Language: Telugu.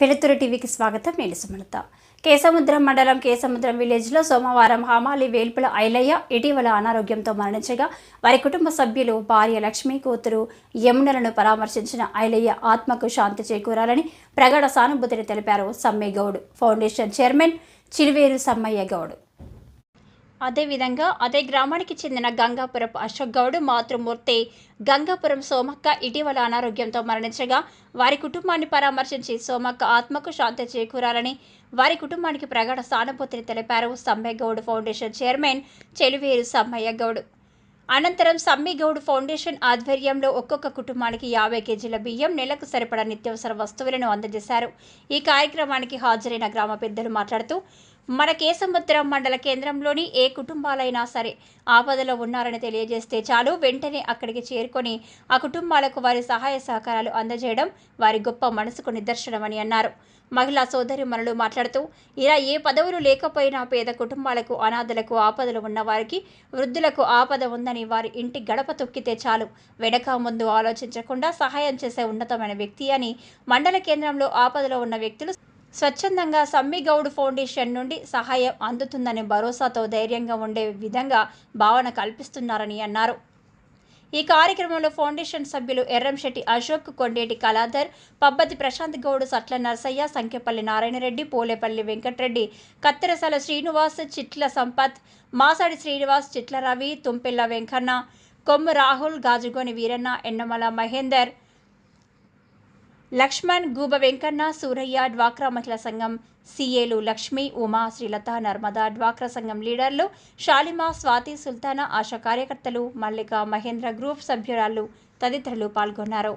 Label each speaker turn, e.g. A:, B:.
A: వెలుతురు టీవీకి స్వాగతం. నేను సుమలత. కేసముద్రం మండలం కేసముద్రం విలేజ్లో సోమవారం హమాలి వేల్పుల ఐలయ్య ఇటీవల అనారోగ్యంతో మరణించగా వారి కుటుంబ సభ్యులు భార్య లక్ష్మి కూతురు యమునలను పరామర్శించిన ఐలయ్య ఆత్మకు శాంతి చేకూరాలని ప్రగాఢ సానుభూతిని తెలిపారు Samme Goud. Foundation chairman Chiruveru Sammaiah Goud. అదేవిధంగా అదే గ్రామానికి చెందిన గంగాపురం అశోక్ గౌడ్ మాతృమూర్తి గంగాపురం సోమక్క ఇటీవల అనారోగ్యంతో మరణించగా వారి కుటుంబాన్ని పరామర్శించి సోమక్క ఆత్మకు శాంతి చేకూరాలని వారి కుటుంబానికి ప్రగాఢ సానుభూతిని తెలిపారు సమ్మెగౌడ్ ఫౌండేషన్ చైర్మన్ చెలువేరు సమ్మయ్య గౌడ్. అనంతరం సమ్మిగౌడ్ ఫౌండేషన్ ఆధ్వర్యంలో ఒక్కొక్క కుటుంబానికి యాభై కేజీల బియ్యం నెలకు సరిపడా నిత్యావసర వస్తువులను అందజేశారు. ఈ కార్యక్రమానికి హాజరైన గ్రామ పెద్దలు మాట్లాడుతూ మన కేసముద్రం మండల కేంద్రంలోని ఏ కుటుంబాలైనా సరే ఆపదలో ఉన్నారని తెలియజేస్తే చాలు. వెంటనే అక్కడికి చేరుకొని ఆ కుటుంబాలకు వారి సహాయ సహకారాలు అందజేయడం వారి గొప్ప మనసుకు నిదర్శనమని అన్నారు. మహిళా సోదరిమణులు మాట్లాడుతూ ఇలా ఏ పదవులు లేకపోయినా పేద కుటుంబాలకు అనాథలకు ఆపదలు ఉన్న వారికి వృద్ధులకు ఆపద ఉందని వారి ఇంటి గడప తొక్కితే చాలు. వెనక ముందు ఆలోచించకుండా సహాయం చేసే ఉన్నతమైన వ్యక్తి అని మండల కేంద్రంలో ఆపదలో ఉన్న వ్యక్తులు స్వచ్ఛందంగా సమ్మిగౌడ్ ఫౌండేషన్ నుండి సహాయం అందుతుందనే భరోసాతో ధైర్యంగా ఉండే విధంగా భావన కల్పిస్తున్నారని అన్నారు. ఈ కార్యక్రమంలో ఫౌండేషన్ సభ్యులు ఎర్రంశెట్టి అశోక్ కొండేటి కళాధర్ పబ్బతి ప్రశాంత్ గౌడ్ సట్ల నరసయ్య సంఖ్యపల్లి నారాయణరెడ్డి పోలేపల్లి వెంకటరెడ్డి కత్తెరసాల శ్రీనివాస్ చిట్ల సంపత్ మాసాడి శ్రీనివాస్ చిట్ల రవి తుంపెల్ల వెంకన్న కొమ్ము రాహుల్ గాజుగోని వీరన్న ఎన్నమల మహేందర్ లక్ష్మణ్ గూబ వెంకన్న సూరయ్య డ్వాక్రా మహిళా సంఘం సీఏలు లక్ష్మి ఉమా శ్రీలత నర్మదా డ్వాక్రా సంఘం లీడర్లు షాలిమా స్వాతి సుల్తానా ఆశా కార్యకర్తలు మల్లిక మహేంద్ర గ్రూప్ సభ్యురాలు తదితరులు పాల్గొన్నారు.